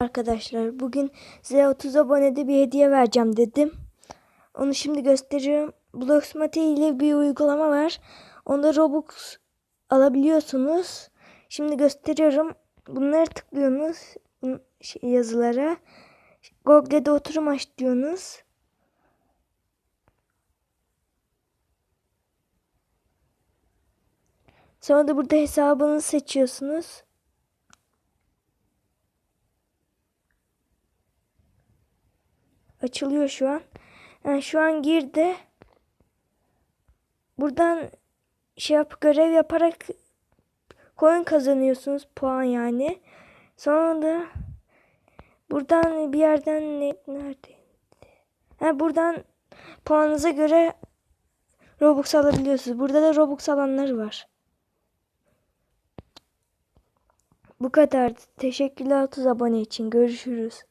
Arkadaşlar bugün size 30 abonede bir hediye vereceğim dedim. Onu şimdi gösteriyorum. Bloxmate ile bir uygulama var. Onda Robux alabiliyorsunuz. Şimdi gösteriyorum. Bunları tıklıyorsunuz şey, yazılara. Google'de oturum aç diyorsunuz. Sonra da burada hesabınızı seçiyorsunuz. Açılıyor şu an. Yani şu an girdi. Buradan şey yap görev yaparak coin kazanıyorsunuz puan yani. Sonra da buradan bir yerden ne, nerede? Ha, buradan puanınıza göre Robux alabiliyorsunuz. Burada da Robux alanlar var. Bu kadar. Teşekkürler 30 abone için. Görüşürüz.